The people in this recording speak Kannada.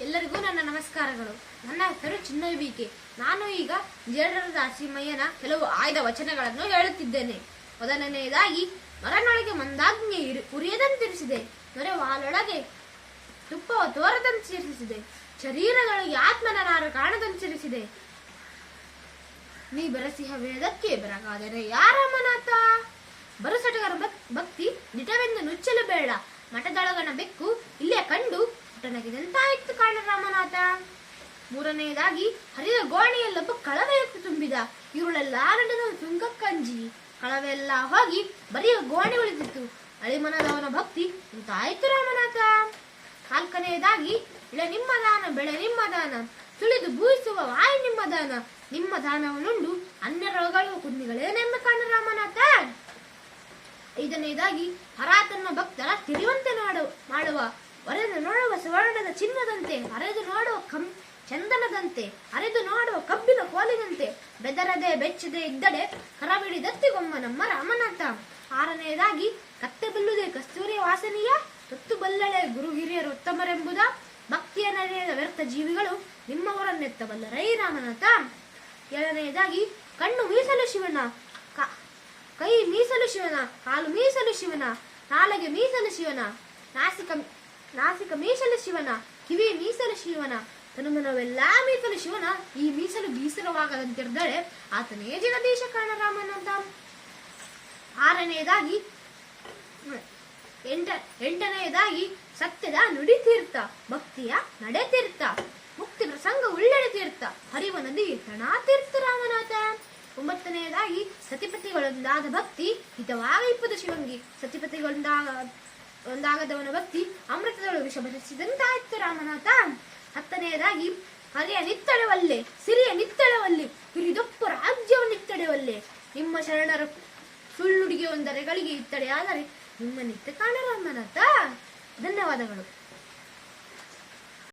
ಎಲ್ಲರಿಗೂ ನನ್ನ ನಮಸ್ಕಾರಗಳು. ನನ್ನ ಹೆಸರು ಚಿನ್ನವಿಕೆ ನಾನು ಈಗ ಜೇಡರ ದಾಸಿಮಯ್ಯನ ಕೆಲವು ಆಯ್ದ ವಚನಗಳನ್ನು ಹೇಳುತ್ತಿದ್ದೇನೆ. ಮೊದಲನೆಯದಾಗಿ, ಮರನೊಳಗೆ ಮಂದಾಗ್ನಿ ಉರಿಯದಂತಿರಿಸಿದೆ ನೊರೆ ವಾಲೊಳಗೆ ತುಪ್ಪ ತೋರದಂತಿರಿಸಿದೆ ಶರೀರದೊಳಗೆ ಆತ್ಮನ ನಾರು ಕಾಣದಂತಿರಿಸಿದೆ ನೀ ಬರಸಿಹ ವೇದಕ್ಕೆ ಬರಗಾದರೆ ಯಾರ ಮನತ? ಬರುಸಟಗರ ಭಕ್- ಭಕ್ತಿ ದಿಟವೆಂದು ನುಚ್ಚಲು ಬೇಡ. ಮಠದೊಳಗನ ಬೆಕ್ಕು ಇಲ್ಲೇ ಕಂಡು ಪುಟನಗಿದಂತಾಯಿತು ಕಾಣ ರಾಮನಾಥ ಮೂರನೆಯದಾಗಿ ಹರಿದ ಗೋಣಿಯಲ್ಲೊಬ್ಬ ಕಳವೆಯತ್ತು ತುಂಬಿದ. ಇವಳೆಲ್ಲ ನಡೆದ ತುಂಗಕ್ಕಂಜಿ ಕಳವೆಲ್ಲ ಹೋಗಿ ಬರೀ ಗೋಣಿ ಉಳಿದಿತ್ತು ಅಳಿಮನದವನ ಭಕ್ತಿ ಇಂತಾಯ್ತು ರಾಮನಾಥ. ನಾಲ್ಕನೆಯದಾಗಿ, ಇಳೆ ನಿಮ್ಮ ದಾನ, ಬೆಳೆ ನಿಮ್ಮ ದಾನ. ತುಳಿದು ಬೂಯಿಸುವ ವಾಯು ನಿಮ್ಮ ದಾನ. ನಿಮ್ಮ ದಾನವನ್ನುಂಡು ಅನ್ಯರೋಗಳು ಕುಂದಿಗಳೇನೆಂಬ ಕಾಣ ರಾಮನಾಥ. ಐದನೆಯದಾಗಿ, ಹರಾತನ ಭಕ್ತರ ತಿರುವಂತೆ ಮಾಡು ಮಾಡುವ. ಒರೆದು ನೋಡುವ ಸುವರ್ಣದ ಚಿನ್ನದಂತೆ, ಅರೆದು ನೋಡುವ ಕಂ, ಚಂದನದಂತೆ, ಅರೆದು ನೋಡುವ ಕಬ್ಬಿನ ಕೋಲಿನಂತೆ, ಬೆದರದೆ ಬೆಚ್ಚದೆ ಇದ್ದಡೆ ಕರಬಿಡಿದತ್ತಿಗೊಮ್ಮ ನಮ್ಮ ರಾಮನಾಥ. ಆರನೆಯದಾಗಿ, ಕತ್ತೆ ಬಲ್ಲುದೆ ಕಸ್ತೂರಿ ವಾಸನೀಯ, ತುತ್ತು ಬಲ್ಲಳೆ ಗುರು ಹಿರಿಯರು ಉತ್ತಮರೆಂಬುದ, ಭಕ್ತಿಯ ನಡೆಯದ ವ್ಯರ್ಥ ಜೀವಿಗಳು ನಿಮ್ಮವರನ್ನೆತ್ತಬಲ್ಲ ರೈ ರಾಮನಾಥ. ಏಳನೆಯದಾಗಿ, ಕಣ್ಣು ಮೀಸಲು ಶಿವನ, ಕ- ಕೈ ಮೀಸಲು ಶಿವನ, ಕಾಲು ಮೀಸಲು ಶಿವನ, ನಾಲಗೆ ಮೀಸಲು ಶಿವನ, ನಾಸಿಕ ನಾಸಿಕ ಮೀಸಲ ಶಿವನ, ಕಿವಿ ಮೀಸಲ ಶಿವನ, ತನುಮನವೆಲ್ಲ ಮೀಸಲು ಶಿವನ, ಈ ಮೀಸಲು ಬೀಸರವಾಗದಂತಿರ್ದರೆ ಆತನೇ ಜಗದೀಶ ಕಾಣರಾಮನಂತ ಆರನೆಯದಾಗಿ ಎಂಟ, ಎಂಟನೆಯದಾಗಿ ಸತ್ಯದ ನುಡಿ ತೀರ್ಥ, ಭಕ್ತಿಯ ನಡೆ ತೀರ್ಥ, ಮುಕ್ತಿ ಪ್ರಸಂಗ ಉಳ್ಳಡೆ ತೀರ್ಥ ಹರಿವ ನದಿ ತಣ ತೀರ್ಥ ರಾಮನಾಥ. ಒಂಬತ್ತನೆಯದಾಗಿ ಸತಿಪತಿಗಳೊಂದಾದ ಭಕ್ತಿ ಹಿತವಾಗಿಪ್ಪದು ಶಿವಂಗಿ. ಸತಿಪತಿಗಳೊಂದಾಗ ಒಂದಾಗದವನ ಭಕ್ತಿ ಅಮೃತದೊಳು ವಿಷ ಭರಿಸಿದಂತಾಯ್ತು ರಾಮನಾಥ. ಹತ್ತನೆಯದಾಗಿ ಹರಿಯ ನಿತ್ತಳವಲ್ಲೆ, ಸಿರಿಯ ನಿತ್ತಳವಲ್ಲಿ ಹಿರಿದೊಪ್ಪ ರಾಜ್ಯವನ್ನಿತ್ತಡೆವಲ್ಲೆ ನಿಮ್ಮ ಶರಣರ ಸುಳ್ಳುಡಿಗೆ ಒಂದರೆಗಳಿಗೆ ಇತ್ತಡೆ ಆದರೆ ನಿಮ್ಮ ನಿತ್ಯ ಕಾಣರಾಮನಾಥ ಧನ್ಯವಾದಗಳು.